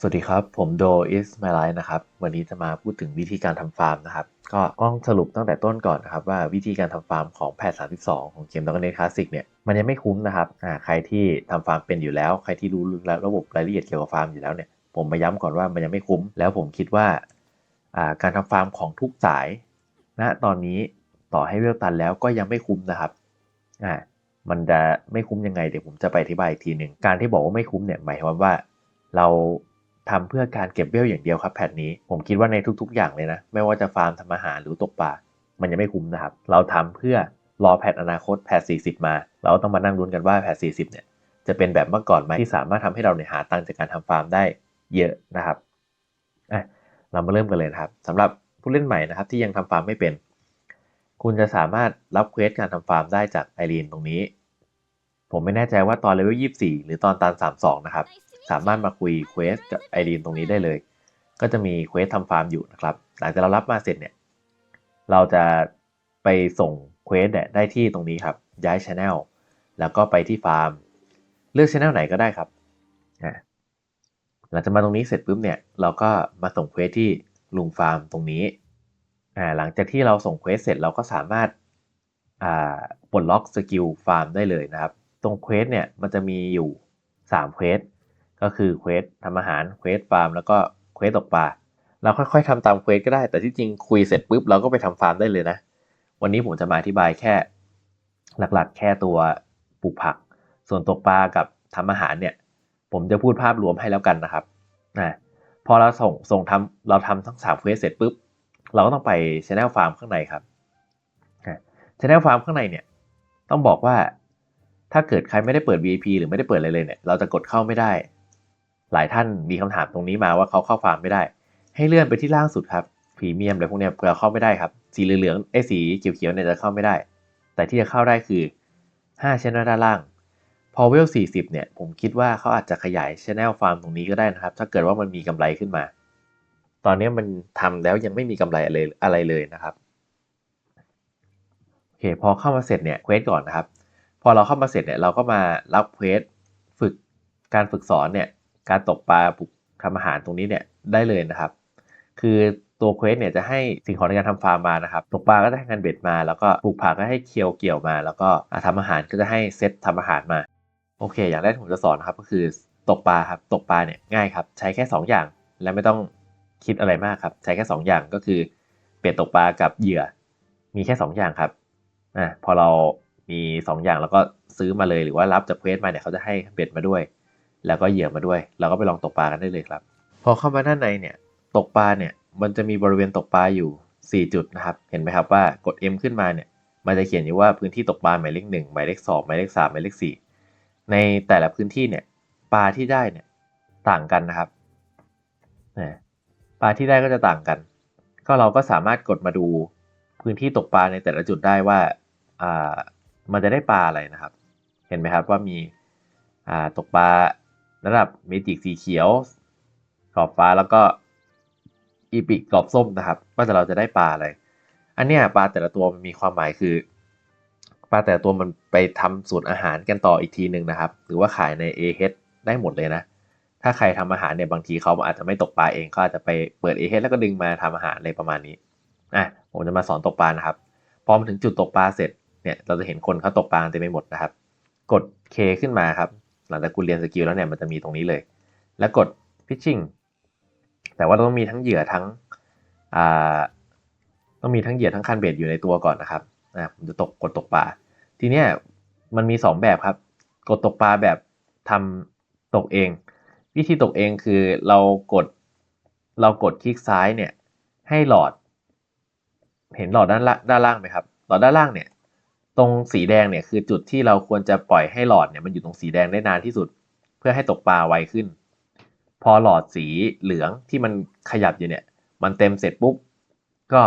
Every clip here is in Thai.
สวัสดีครับ ผมโด is my life นะครับ วันนี้จะมาพูดถึงวิธีการทำฟาร์มนะครับ ก็ต้องสรุปตั้งแต่ต้นก่อนนะครับ ว่าวิธีการทำฟาร์มของแพท32 ของเกม Dragon Age Classic เนี่ย มันยังไม่คุ้มนะครับอ่าใครที่ทำฟาร์มเป็นอยู่แล้ว ใครที่รู้ระบบรายละเอียดเกี่ยวกับฟาร์มอยู่แล้วเนี่ย ผมมาย้ำก่อนว่ามันยังไม่คุ้ม แล้วผมคิดว่าอ่าการทำฟาร์มของทุกสายณตอนนี้ต่อให้เวลตันแล้วก็ยังไม่คุ้มนะครับอ่ามันจะไม่คุ้มยังไงเดี๋ยวผมจะไปอธิบายอีกทีหนึ่งการที่บอกว่าไม่คุ้มเนี่ยหมายความว่าเรา ทำเพื่อการเก็บเวลอย่างเดียวครับแพทนี้ผมคิดว่าในทุก ๆ อย่างเลยนะ ไม่ว่าจะฟาร์มทำอาหารหรือตกปลามันยังไม่คุ้มนะครับ เราทำเพื่อรอแพทอนาคตแพท40 มา เราต้องมานั่งลุ้นกันว่าแพท40 เนี่ยจะเป็นแบบเมื่อก่อนไหมที่สามารถทำให้เราเนี่ยหาตังจากการทำฟาร์มได้เยอะนะครับอะเรามาเริ่มกันเลยนะครับสำหรับผู้เล่นใหม่นะครับที่ยังทำฟาร์มไม่เป็น คุณจะสามารถรับเควสการทำฟาร์มได้จากไอรีนตรงนี้ ผมไม่แน่ใจว่าตอนเลเวล24 หรือตอนตัน32 นะครับ สามารถมาคุยเควสกับไอรีนตรงนี้ได้เลย ก็จะมีเควสทำฟาร์มอยู่นะครับ หลังจากเรารับมาเสร็จเนี่ย เราจะไปส่งเควสเนี่ยได้ที่ตรงนี้ครับ ย้ายช anel แล้วก็ไปที่ฟาร์ม เลือกช anel ไหนก็ได้ครับหลังจากมาตรงนี้เสร็จปุ๊บเนี่ย เราก็มาส่งเควสที่ลุงฟาร์มตรงนี้หลังจากที่เราส่งเควสเสร็จเราก็สามารถปลดล็อกสกิลฟาร์มได้เลยนะครับ ตรงเควสเนี่ยมันจะมีอยู่3เควส ก็คือเควสทำอาหารเควสฟาร์มแล้วก็เควสตกปลาเราค่อยๆทำตามเควสก็ได้ แต่ที่จริงคุยเสร็จปุ๊บเราก็ไปทำฟาร์มได้เลยนะ วันนี้ผมจะมาอธิบายแค่ หลักๆ แค่ตัวปลูกผัก ส่วนตกปลากับทำอาหารเนี่ย ผมจะพูดภาพรวมให้แล้วกันนะครับนะพอเราส่งส่งทำเราทำทั้งสามเควสเสร็จปุ๊บเราก็ต้องไปช anel ฟาร์มข้างในครับช anel ฟาร์มข้างในเนี่ยต้องบอกว่าถ้าเกิดใครไม่ได้เปิด VIP หรือไม่ได้เปิดอะไรเลยเนี่ยเราจะกดเข้าไม่ได้ หลายท่านมีคำถามตรงนี้มาว่าเขาเข้าฟาร์มไม่ได้ ให้เลื่อนไปที่ล่างสุดครับพรีเมียมอะไรพวกนี้เราเข้าไม่ได้ครับ สีเหลืองไอ้สีเขียวๆเนี่ยจะเข้าไม่ได้ แต่ที่จะเข้าได้คือ5 channel ด้านล่าง พอเวล 40 เนี่ย ผมคิดว่าเขาอาจจะขยาย channel ฟาร์มตรงนี้ก็ได้นะครับ ถ้าเกิดว่ามันมีกำไรขึ้นมา ตอนนี้มันทำแล้วยังไม่มีกำไรอะไรอะไรเลยนะครับโอเคพอเข้ามาเสร็จเนี่ยเควสก่อนนะครับ พอเราเข้ามาเสร็จเนี่ยเราก็มารับเควสฝึกการฝึกสอนเนี่ย การตกปลาปลูกทำอาหารตรงนี้เนี่ยได้เลยนะครับ คือตัวเควสเนี่ยจะให้สิ่งของในการทำฟาร์มมานะครับตกปลาก็จะให้งานเบ็ดมา แล้วก็ปลูกผักก็ให้เคียวเกี่ยวมา แล้วก็ทำอาหารก็จะให้เซตทำอาหารมา โอเค อย่างแรกที่ผมจะสอนนะครับก็คือตกปลาครับตกปลาเนี่ยง่ายครับใช้แค่ 2 อย่างและไม่ต้องคิดอะไรมากครับ ใช้แค่ 2 อย่างก็คือเป็ดตกปลากับเหยื่อ มีแค่ 2 อย่างครับอ่าพอเรามี 2 อย่างแล้วก็ซื้อมาเลยหรือว่ารับจากเควสมาเนี่ยเขาจะให้เบ็ดมาด้วย แล้วก็เหยื่อมาด้วย เราก็ไปลองตกปลากันได้เลยครับ พอเข้ามาด้านในเนี่ย ตกปลาเนี่ย มันจะมีบริเวณตกปลาอยู่ 4 จุดนะครับ เห็นไหมครับว่ากด M ขึ้นมาเนี่ย มันจะเขียนอยู่ว่าพื้นที่ตกปลาหมายเลขหนึ่งหมายเลขสองหมายเลขสามหมายเลขสี่ในแต่ละพื้นที่เนี่ย ปลาที่ได้เนี่ยต่างกันนะครับปลาที่ได้ก็จะต่างกัน ก็เราก็สามารถกดมาดูพื้นที่ตกปลาในแต่ละจุดได้ว่ามันจะได้ปลาอะไรนะครับ เห็นไหมครับว่ามีตกปลา ระดับเมจิกสีเขียวกรอบฟ้าแล้วก็อีพิกกรอบส้มนะครับว่าแต่เราจะได้ปลาอะไร อันเนี้ยปลาแต่ละตัวมันมีความหมายคือปลาแต่ละตัวมันไปทำสูตรอาหารกันต่ออีกทีหนึ่งนะครับ หรือว่าขายใน a h ได้หมดเลยนะ ถ้าใครทำอาหารเนี่ยบางทีเขาอาจจะไม่ตกปลาเองเขาอาจจะไปเปิด a h แล้วก็ดึงมาทำอาหารอะไรประมาณนี้อะผมจะมาสอนตกปลานะครับ พอมาถึงจุดตกปลาเสร็จเนี่ยเราจะเห็นคนเขาตกปลาเต็มไปหมดนะครับ กด K ขึ้นมาครับ หลังจากคุณเรียนสกิลแล้วเนี่ยมันจะมีตรงนี้เลย แล้วกด pitching แต่ว่าต้องมีทั้งเหยื่อทั้งต้องมีทั้งเหยื่อทั้งคันเบ็ดอยู่ในตัวก่อนนะครับอ่าผมจะตกกดตกปลาทีเนี้ยมันมี 2 แบบครับ กดตกปลาแบบทำตกเอง วิธีตกเองคือเรากดเรากดคลิกซ้ายเนี่ยให้หลอด เห็นหลอดด้านล่างด้านล่างไหมครับ หลอดด้านล่างเนี่ย ตรงสีแดงเนี่ยคือจุดที่เราควรจะปล่อยให้หลอดเนี่ยมันอยู่ตรงสีแดงได้นานที่สุด เพื่อให้ตกปลาไวขึ้น พอหลอดสีเหลืองที่มันขยับอยู่เนี่ย มันเต็มเสร็จปุ๊บก็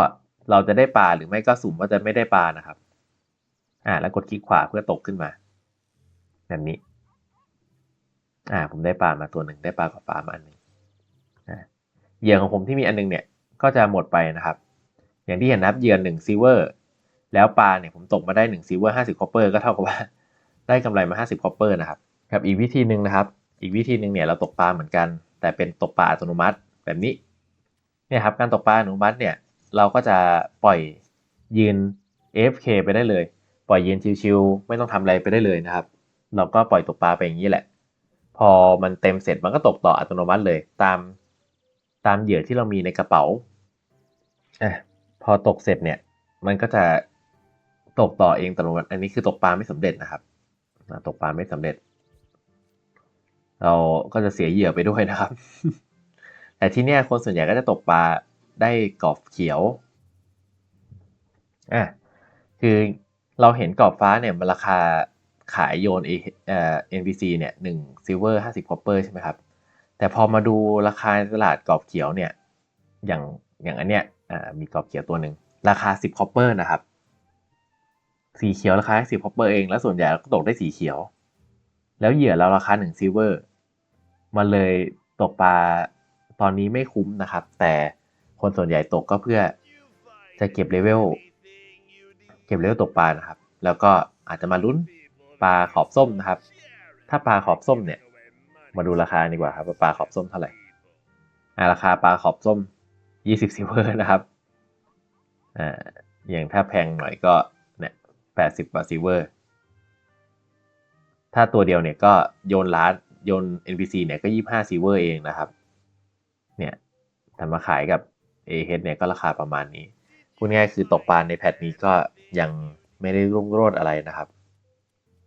เราจะได้ปลาหรือไม่ก็สุ่มว่าจะไม่ได้ปลานะครับ อ่า แล้วกดคลิกขวาเพื่อตกขึ้นมาแบบนี้ อ่า ผมได้ปลามาตัวหนึ่งได้ปลากับฟ้ามาอันหนึ่งอ่าเหยื่อของผมที่มีอันหนึงเนี่ยก็จะหมดไปนะครับ อย่างที่เห็นนับเหยื่อหนึ่งซิเวอร์ แล้วปลาเนี่ยผมตกมาได้หนึ่งซิลเวอร์ห้าสิบคอปเปอร์ก็เท่ากับว่า ได้กำไรมาห้าสิบคอปเปอร์นะครับครับอีกวิธีหนึ่งนะครับ อีกวิธีหนึ่งเนี่ยเราตกปลาเหมือนกัน แต่เป็นตกปลาอัตโนมัติแบบนี้เนี่ยครับการตกปลาอัตโนมัติเนี่ยเราก็จะปล่อยยืน AFK ไปได้เลย ปล่อยยืนชิวๆไม่ต้องทำอะไรไปได้เลยนะครับ เราก็ปล่อยตกปลาไปอย่างนี้แหละ พอมันเต็มเสร็จมันก็ตกต่ออัตโนมัติเลยตามตามเหยื่อที่เรามีในกระเป๋าอพอตกเสร็จเนี่ยมันก็จะ ตกต่อเองตโนมัติอันนี้คือตกปลาไม่สำเร็จนะครับตกปลาไม่สำเร็จ เราก็จะเสียเหยื่อไปด้วยนะครับ แต่ที่เนี้ยคนส่วนใหญ่ก็จะตกปลาได้กรอบเขียวอะคือเราเห็นกรอบฟ้าเนี่ยมันราคาขายโยนเอ่อ NPC เนี่ยหนึ่งซิลเวอร์ห้าสิบคอปเปอร์ใช่ไหมครับ แต่พอมาดูราคาตลาดกรอบเขียวเนี่ย อย่างอย่างอันเนี้ยอ่ามีกรอบเขียวตัวหนึ่งราคาสิบคอปเปอร์นะครับ สีเขียวราคาสิบคอปเปอร์เอง แล้วส่วนใหญ่ก็ตกได้สีเขียว แล้วเหยื่อเราราคาหนึ่งซิลเวอร์มันเลยตกปลาตอนนี้ไม่คุ้มนะครับ แต่คนส่วนใหญ่ตกก็เพื่อจะเก็บเลเวลเก็บเลเวลตกปลานะครับ แล้วก็อาจจะมาลุ้นปลาขอบส้มนะครับ ถ้าปลาขอบส้มเนี่ย มาดูราคาดีกว่าครับว่าปลาขอบส้มเท่าไหร่อ่าราคาปลาขอบส้มยี่สิบซิลเวอร์นะครับอ่าอย่างถ้าแพงหน่อยก็ เนี่ยแปดสิบซิเวอร์ถ้าตัวเดียวเนี่ยก็โยนล้านโยน NPC เนี่ยก็ยี่ห้าซิลเวอร์เองนะครับ เนี่ยทำมาขายกับ a h เนี่ยก็ราคาประมาณนี้ พูดง่ายๆคือตกปลาในแพทนี้ก็ยังไม่ได้รุ่งโรจน์อะไรนะครับ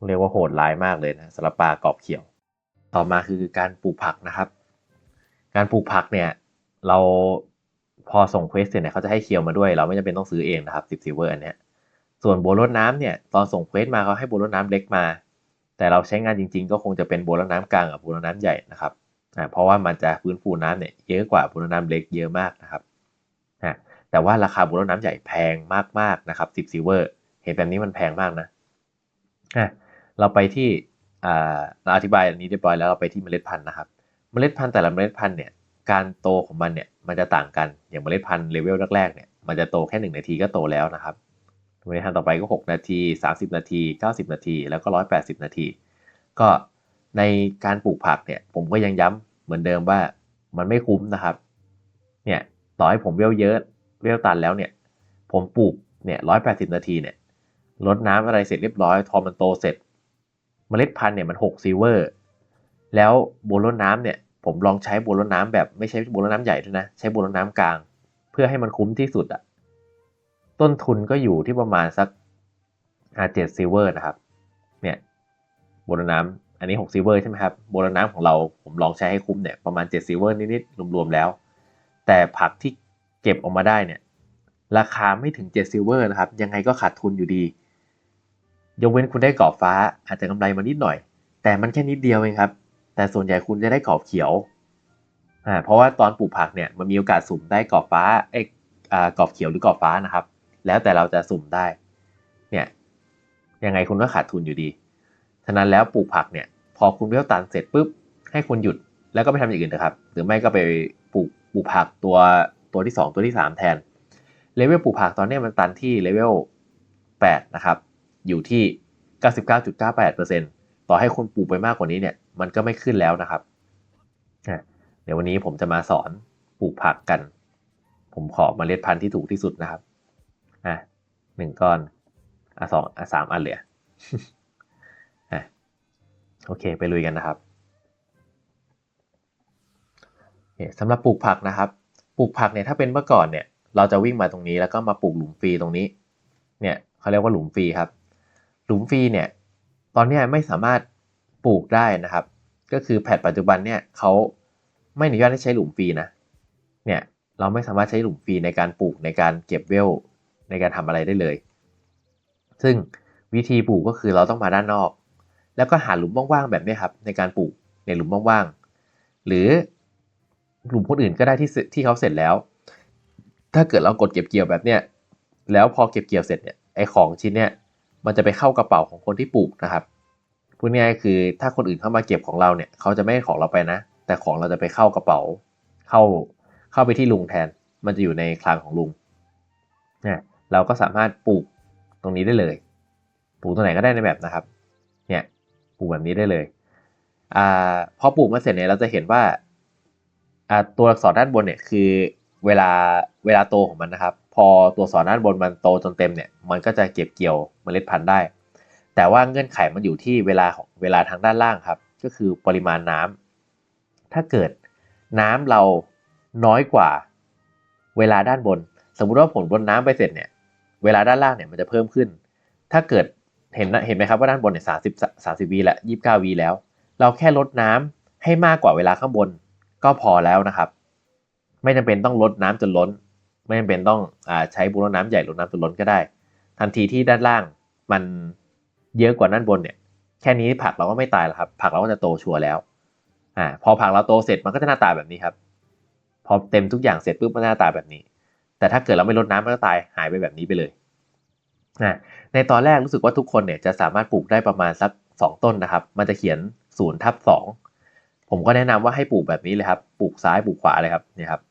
เรียกว่าโหดร้ายมากเลยนะสำหรับปลากรอบเขียว ต่อมาคือการปลูกผักนะครับ การปลูกผักเนี่ยเราพอส่งเควสเสร็จเนี่ยเขาจะให้เคียวมาด้วย เราไม่จำเป็นต้องซื้อเองนะครับ10ซิลเวอร์อันเนี้ย ส่วนโบรดน้ำเนี่ยตอนส่งเควสมาเขาให้โบรดน้ำเล็กมา แต่เราใช้งานจริง ๆ ก็คงจะเป็นโบรดน้ำกลางกับโบรดน้ำใหญ่นะครับอ่าเพราะว่ามันจะฟื้นฟูน้ำเนี่ยเยอะกว่าโบรดน้ำเล็กเยอะมากนะครับอ่าแต่ว่าราคาโบรดน้ำใหญ่แพงมากๆนะครับ10ซิลเวอร์เห็นแบบนี้มันแพงมากนะอะเราไปที่อ่าเราอธิบายอันนี้เรียบร้อยแล้วเราไปที่เมล็ดพันธุ์นะครับ เมล็ดพันธุ์แต่ละเมล็ดพันธุ์เนี่ยการโตของมันเนี่ยมันจะต่างกันอย่างเมล็ดพันธุ์เลเวลแรกๆเนี่ยมันจะโตแค่1นาทีก็โตแล้วนะครับ เมล็ดพันธุ์ต่อไปก็ 6 นาที 30 นาที 90 นาที แล้วก็ 180 นาที ก็ในการปลูกผักเนี่ย ผมก็ยังย้ำเหมือนเดิมว่ามันไม่คุ้มนะครับ เนี่ย ต่อให้ผมเวลเยอะ เวลตันแล้วเนี่ย ผมปลูก เนี่ย 180 นาที เนี่ยลดน้ำอะไรเสร็จเรียบร้อย ทอมันโตเสร็จ เมล็ดพันธุ์เนี่ยมัน6ซิลเวอร์ แล้วโบรดน้ำเนี่ย ผมลองใช้โบรดน้ำแบบไม่ใช้โบรดน้ำใหญ่ด้วยนะ ใช้โบรดน้ำกลาง เพื่อให้มันคุ้มที่สุดอะ ต้นทุนก็อยู่ที่ประมาณสักอ่าเซิเวอร์นะครับ เนี่ยโบรดน้ำอันนี้6ซิเวอร์ใช่ไหมครับโบรดน้ำของเราผมลองใช้ให้คุ้มเนี่ยประมาณ7ซิเวอร์นิดๆรวมๆแล้ว แต่ผักที่เก็บออกมาได้เนี่ยราคาไม่ถึง7ซิเวอร์นะครับ ยังไงก็ขาดทุนอยู่ดี ยกเว้นคุณได้กรอบฟ้าอาจจะกำไรมานิดหน่อย แต่มันแค่นิดเดียวเองครับ แต่ส่วนใหญ่คุณจะได้กรอบเขียวอ่าเพราะว่าตอนปลูกผักเนี่ยมันมีโอกาสสุ่มได้กรอบฟ้าเอ้อ่ากรอบเขียวหรือกรอบฟ้านะครับ แล้วแต่เราจะสุ่มได้ เนี่ยยังไงคุณก็ขาดทุนอยู่ดีฉะนั้นแล้วปลูกผักเนี่ย พอคุณเวลตันเสร็จปุ๊บให้คุณหยุดแล้วก็ไปทำอย่างอื่นนะครับ หรือไม่ก็ไปปลูกปลูกผักตัวตัวที่ 2 ตัวที่ 3 แทนเลเวลปลูกผักตอนนี้มันตันที่เลเวล8นะครับ อยู่ที่ 99.98%ต่อให้คุณปลูกไปมากกว่านี้เนี่ย มันก็ไม่ขึ้นแล้วนะครับ เดี๋ยววันนี้ผมจะมาสอนปลูกผักกัน ผมขอมเมล็ดพันธุ์ที่ถูกที่สุดนะครับ หนึ่งก้อนอะสองอะสามอันเหลืออะโอเคไปลุยกันนะครับสำหรับปลูกผักนะครับ ปลูกผักเนี่ยถ้าเป็นเมื่อก่อนเนี่ยเราจะวิ่งมาตรงนี้แล้วก็มาปลูกหลุมฟรีตรงนี้ เนี่ยเขาเรียกว่าหลุมฟรีครับ หลุมฟรีเนี่ยตอนนี้ไม่สามารถปลูกได้นะครับ ก็คือแพทปัจจุบันเนี่ยเขาไม่อนุญาตให้ใช้หลุมฟรีนะ เนี่ยเราไม่สามารถใช้หลุมฟรีในการปลูกในการเก็บเวล ในการทำอะไรได้เลย ซึ่งวิธีปลูกก็คือเราต้องมาด้านนอก แล้วก็หาหลุมว่างๆแบบนี้ครับ ในการปลูกในหลุมว่างๆ หรือหลุมคนอื่นก็ได้ที่ที่เขาเสร็จแล้ว ถ้าเกิดเรากดเก็บเกี่ยวแบบเนี้ยแล้วพอเก็บเกี่ยวเสร็จเนี่ยไอของชิ้นเนี้ยมันจะไปเข้ากระเป๋าของคนที่ปลูกนะครับพูดง่ายๆคือถ้าคนอื่นเข้ามาเก็บของเราเนี่ยเขาจะไม่ให้ของเราไปนะ แต่ของเราจะไปเข้ากระเป๋า เข้าเข้าไปที่ลุงแทน มันจะอยู่ในคลังของลุงเนี่ย เราก็สามารถปลูกตรงนี้ได้เลย ปลูกตรงไหนก็ได้ในแบบนะครับ เนี่ยปลูกแบบนี้ได้เลยอ่าพอปลูกมาเสร็จเนี่ยเราจะเห็นว่าอ่าตัวอักษรด้านบนเนี่ยคือเวลาเวลาโตของมันนะครับ พอตัวอักษรด้านบนมันโตจนเต็มเนี่ยมันก็จะเก็บเกี่ยวเมล็ดพันธุ์ได้ แต่ว่าเงื่อนไขมันอยู่ที่เวลาของเวลาทางด้านล่างครับ ก็คือปริมาณน้ำถ้าเกิดน้ำเราน้อยกว่าเวลาด้านบน สมมุติว่าผลบนน้ำไปเสร็จเนี่ย เวลาด้านล่างเนี่ยมันจะเพิ่มขึ้น ถ้าเกิดเห็นเห็นไหมครับว่าด้านบนเนี่ยสามสิบสามสิบวีและยี่สิบเก้าวีแล้ว เราแค่ลดน้ำให้มากกว่าเวลาข้างบนก็พอแล้วนะครับ ไม่จำเป็นต้องลดน้ำจนล้น ไม่จำเป็นต้องอใช้บุรดน้ำใหญ่ลดน้ำจนล้นก็ได้ ทันทีที่ด้านล่างมันเยอะกว่าด้านบนเนี่ย แค่นี้ผักเราก็ไม่ตายแล้วครับ ผักเราก็จะโตชัวร์แล้วอ่าพอผักเราโตเสร็จมันก็จะหน้าตาแบบนี้ครับ พอเต็มทุกอย่างเสร็จปุ๊บมันหน้าตาแบบนี้ แต่ถ้าเกิดเราไม่ลดน้ำมันก็ตายหายไปแบบนี้ไปเลยอ่าในตอนแรกรู้สึกว่าทุกคนเนี่ยจะสามารถปลูกได้ประมาณสัก2ต้นนะครับ มันจะเขียน0ทับ2ผมก็แนะนำว่าให้ปลูกแบบนี้เลยครับ ปลูกซ้ายปลูกขวาเลยครับนี่ครับ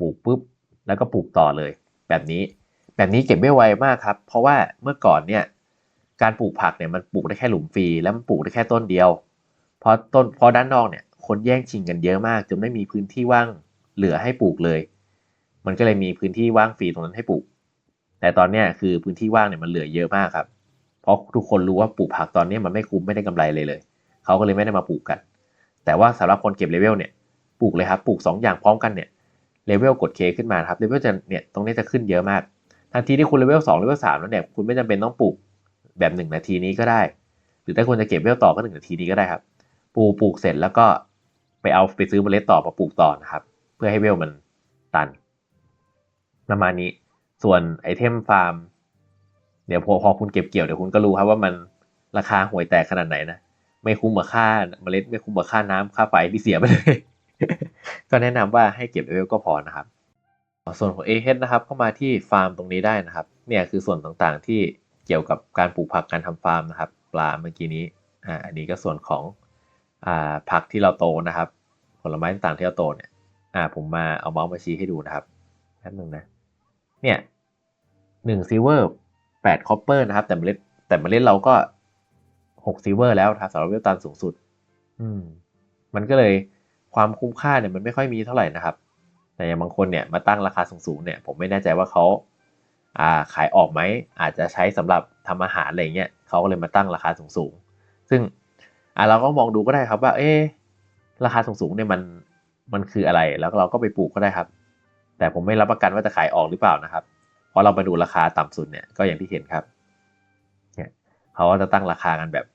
ปลูกปุ๊บแล้วก็ปลูกต่อเลย แบบนี้ แบบนี้เก็บไม่ไวมากครับ เพราะว่าเมื่อก่อนเนี่ยการปลูกผักเนี่ยมันปลูกได้แค่หลุมฟรีแล้วมันปลูกได้แค่ต้นเดียวพอต้นพอด้านนอกเนี่ยคนแย่งชิงกันเยอะมากจนไม่มีพื้นที่ว่างเหลือให้ปลูกเลย มันก็เลยมีพื้นที่ว่างฟรีตรงนั้นให้ปลูก แต่ตอนนี้คือพื้นที่ว่างเนี่ยมันเหลือเยอะมากครับ เพราะทุกคนรู้ว่าปลูกผักตอนนี้มันไม่คุ้มไม่ได้กำไรเลยเลย เขาก็เลยไม่ได้มาปลูกกัน แต่ว่าสำหรับคนเก็บเลเวลเนี่ย ปลูกเลยครับ ปลูก 2 อย่างพร้อมกันเนี่ย เลเวลกดเคขึ้นมาครับ เลเวลจะเนี่ยตรงนี้จะขึ้นเยอะมาก ทันทีที่คุณเลเวล2เลเวล3แล้วเนี่ยคุณไม่จำเป็นต้องปลูกแบบ 1 นาทีนี้ก็ได้ หรือถ้าคุณจะเก็บเลเวลต่อก็ 1 นาทีนี้ก็ได้ครับ ปลูกปลูกเสร็จแล้วก็ไปเอาไปซื้อเมล็ดต่อมาปลูกต่อนะครับ เพื่อให้เวลมันตัน ประมาณนี้ ส่วนไอเทมฟาร์ม เดี๋ยวพอพอคุณเก็บเกี่ยวเดี๋ยวคุณก็รู้ครับว่ามันราคาห่วยแตกขนาดไหนนะ ไม่คุ้มกับค่าเมล็ดไม่คุ้มกับค่าน้ำค่าไฟที่เสียไปเลย ก็แนะนำว่าให้เก็บเลเวลก็พอนะครับ ส่วนของ a h นะครับเข้ามาที่ฟาร์มตรงนี้ได้นะครับ เนี่ยคือส่วนต่างๆที่เกี่ยวกับการปลูกผักการทำฟาร์มนะครับ ปลาเมื่อกี้นี้ อ่า อันนี้ก็ส่วนของอ่าผักที่เราโตนะครับ ผลไม้ต่างๆที่เราโตเนี่ย อ่า ผมมาเอาเมาส์มาชี้ให้ดูนะครับ แป๊บนึงนะ เนี่ยหนึ่งซิเวอร์แปดคอปเปอร์นะครับ แต่เมล็ดแต่เมล็ดเราก็หกซิเวอร์แล้วครับสำหรับเวลตันสูงสุด อืม มันก็เลยความคุ้มค่าเนี่ยมันไม่ค่อยมีเท่าไหร่นะครับ แต่อย่างบางคนเนี่ยมาตั้งราคาสูงๆเนี่ย ผมไม่แน่ใจว่าเขาอ่าขายออกไหม อาจจะใช้สำหรับทำอาหารอะไรเงี้ยเขาก็เลยมาตั้งราคาสูงๆ ซึ่งอ่าเราก็มองดูก็ได้ครับว่า เอ๊ราคาสูงๆเนี่ยมันมันคืออะไรแล้วเราก็ไปปลูกก็ได้ครับ แต่ผมไม่รับประกันว่าจะขายออกหรือเปล่านะครับ เพราะเราไปดูราคาต่ำสุดเนี่ยก็อย่างที่เห็นครับเนี่ยเขาก็จะตั้งราคากันแบบ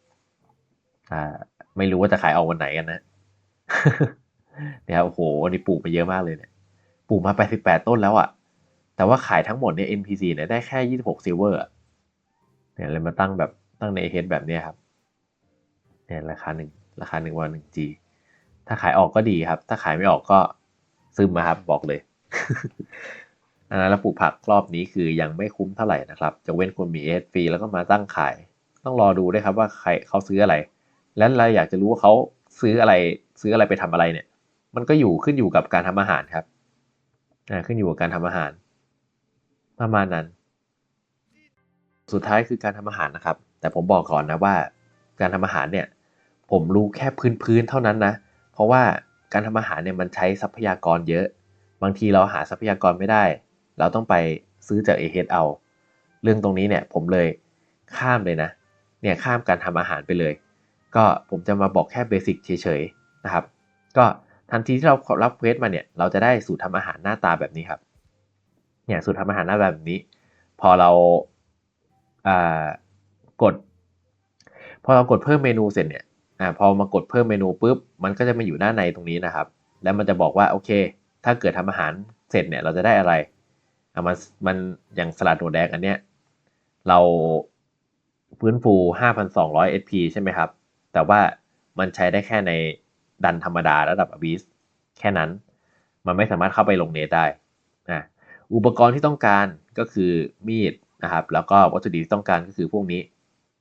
อ่าไม่รู้ว่าจะขายออกวันไหนกันนะเนี่ยครับโอ้โหวันนี้ปลูกไปเยอะมากเลยเนี่ยปลูกมา88ต้นแล้วอะ่ะ แต่ว่าขายทั้งหมดเนี่ย NPC เนี่ยได้แค่26ซิลเวอร์เนี่ยเลยมาตั้งแบบตั้งในเฮดแบบเนี้ยครับเนี่ยราคาหนึ่งราคาหนึ่งวันหนึ่ง G ถ้าขายออกก็ดีครับ ถ้าขายไม่ออกก็ซึมมาครับบอกเลย อันนั้นแล้วปลูกผักรอบนี้คือยังไม่คุ้มเท่าไหร่นะครับ จะเว้นคนมีเอสฟรีแล้วก็มาตั้งขาย ต้องรอดูด้วยครับว่าใครเขาซื้ออะไร แล้วเราอยากจะรู้ว่าเขาซื้ออะไรซื้ออะไรไปทำอะไรเนี่ย มันก็อยู่ขึ้นอยู่กับการทำอาหารครับอ่าขึ้นอยู่กับการทำอาหาร ประมาณนั้น สุดท้ายคือการทำอาหารนะครับ แต่ผมบอกก่อนนะว่า การทำอาหารเนี่ย ผมรู้แค่พื้นๆเท่านั้นนะ เพราะว่าการทำอาหารเนี่ยมันใช้ทรัพยากรเยอะ บางทีเราหาทรัพยากรไม่ได้ เราต้องไปซื้อจากเอเเอา เรื่องตรงนี้เนี่ยผมเลยข้ามเลยนะ เนี่ยข้ามการทำอาหารไปเลย ก็ผมจะมาบอกแค่เบสิกเฉยๆนะครับ ก็ทันทีที่เรารับเควสมาเนี่ย เราจะได้สูตรทำอาหารหน้าตาแบบนี้ครับ เนี่ยสูตรทำอาหารหน้าแบบนี้ พอเราอ่ากด พอเรากดเพิ่มเมนูเสร็จเนี่ยอ่าพอมากดเพิ่มเมนูปุ๊บ มันก็จะมาอยู่หน้าในตรงนี้นะครับ แล้วมันจะบอกว่าโอเค ถ้าเกิดทำอาหารเสร็จเนี่ยเราจะได้อะไรเอามันมันอย่างสลัดโดแดงอันเนี้ยเราฟื้นฟู 5,200 SP ใช่ไหมครับ แต่ว่ามันใช้ได้แค่ในดันธรรมดาระดับอ b ิสแค่นั้น มันไม่สามารถเข้าไปลงเนตได้นะอุปกรณ์ที่ต้องการก็คือมีดนะครับ แล้วก็วัตถุดิบที่ต้องการก็คือพวกนี้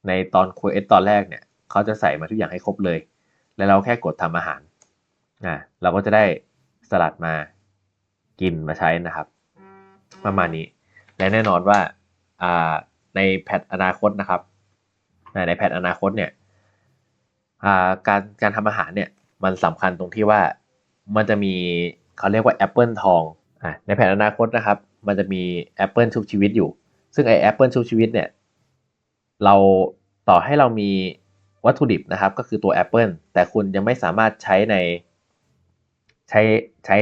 ในตอนคุยเอสตอนแรกเนี่ยเขาจะใส่มาทุกอย่างให้ครบเลย แล้วเราแค่กดทำอาหารอ่าเราก็จะได้สลัดมา กินมาใช้นะครับ ประมาณนี้ และแน่นอนว่าในแพทอนาคตนะครับ ในแพทอนาคตเนี่ยการการทำอาหารเนี่ยมันสำคัญตรงที่ว่ามันจะมีเขาเรียกว่าแอปเปิลทองอะในแผนอนาคตนะครับ มันจะมีแอปเปิลชุบชีวิตอยู่ ซึ่งไอแอปเปิลชุบชีวิตเนี่ยเราต่อให้เรามีวัตถุดิบนะครับ ก็คือตัวแอปเปิลแต่คุณยังไม่สามารถใช้ในใช้ใช้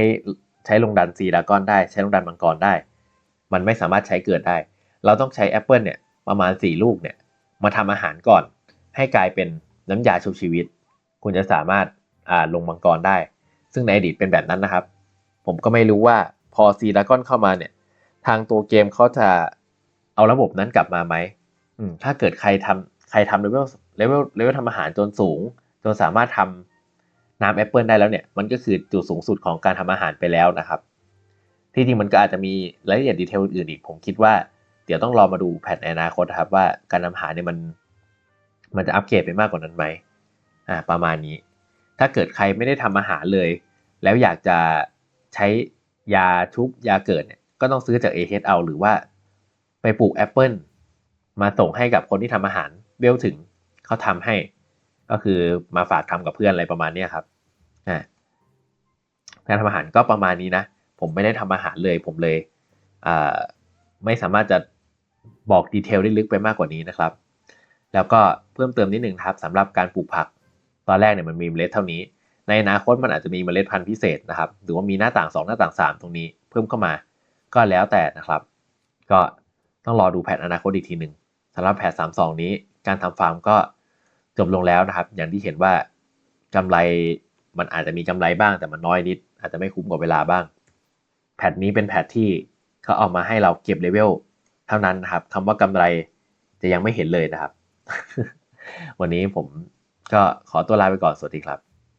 ใช้ลงดันซีดากอนได้ ใช้ลงดันมังกรได้ มันไม่สามารถใช้เกิดได้ เราต้องใช้แอปเปิลเนี่ยประมาณ 4 ลูกเนี่ยมาทำอาหารก่อน ให้กลายเป็นน้ำยาชุบชีวิต คุณจะสามารถอ่าลงมังกรได้ ซึ่งในอดีตเป็นแบบนั้นนะครับ ผมก็ไม่รู้ว่าพอซีดากอนเข้ามาเนี่ย ทางตัวเกมเขาจะเอาระบบนั้นกลับมาไหมถ้าเกิดใครทำใครทำเลเวลเลเวลเลเวลทำอาหารจนสูง จนสามารถทำ น้ำแอปเปิลได้แล้วเนี่ยมันก็คือจุดสูงสุดของการทำอาหารไปแล้วนะครับ ที่จริงมันก็อาจจะมีรายละเอียดดีเทลอื่นอีก ผมคิดว่าเดี๋ยวต้องรอมาดูแผนในอนาคตครับว่าการทำอาหารเนี่ยมัน มันจะอัปเกรดไปมากกว่านั้นไหมอ่าประมาณนี้ ถ้าเกิดใครไม่ได้ทำอาหารเลย แล้วอยากจะใช้ยาชุบยาเกิดเนี่ยก็ต้องซื้อจาก a h เอาหรือว่าไปปลูกแอปเปิลมาส่งให้กับคนที่ทำอาหารเบลถึงเขาทำให้ ก็คือมาฝากทำกับเพื่อนอะไรประมาณนี้ครับอ่าการทำอาหารก็ประมาณนี้นะ ผมไม่ได้ทำอาหารเลย ผมเลยอ่าไม่สามารถจะบอกดีเทลได้ลึกไปมากกว่านี้นะครับ แล้วก็เพิ่มเติมนิดหนึ่งครับสำหรับการปลูกผัก ตอนแรกเนี่ยมันมีเมล็ดเท่านี้ ในอนาคตมันอาจจะมีเมล็ดพันธุ์พิเศษนะครับ หรือว่ามีหน้าต่าง 2 หน้าต่าง 3 ตรงนี้ เพิ่มเข้ามา ก็แล้วแต่นะครับ ก็ต้องรอดูแผนอนาคตอีกทีหนึ่งสำหรับแผน 32 นี้ การทำฟาร์มก็ จบลงแล้วนะครับ อย่างที่เห็นว่ากำไรมันอาจจะมีกำไรบ้างแต่มันน้อยนิด อาจจะไม่คุ้มกับเวลาบ้าง แพทนี้เป็นแพทที่เขาเอามาให้เราเก็บเลเวลเท่านั้นนะครับคำว่ากำไรจะยังไม่เห็นเลยนะครับ วันนี้ผมก็ขอตัวลาไปก่อนสวัสดีครับ